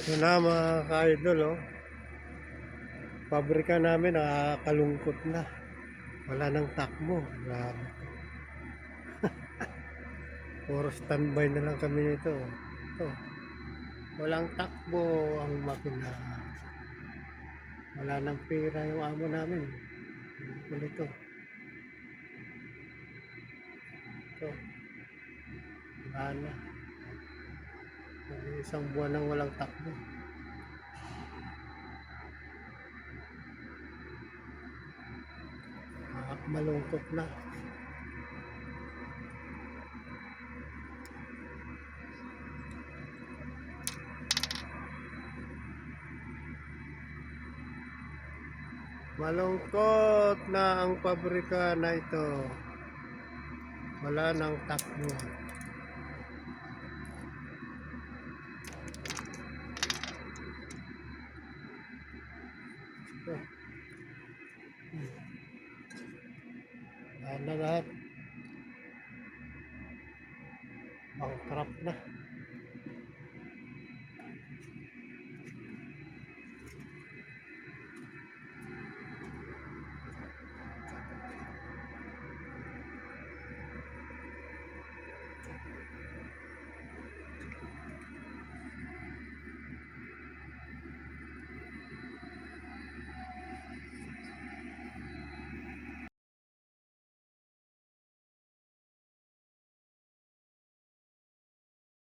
Ito na mga ka-idol, oh. Pabrika namin, nakakalungkot na. Wala nang takbo. Grabe. Puro standby na lang kami nito. Ito. Walang takbo ang makina. Wala nang pera yung amo namin. Ano ito? Ito. Wala na. Isang buwan nang walang takbo. Ah, malungkot na. Malungkot na ang pabrika na ito. Wala nang takbo. Wala na lahat. Bankrupt na.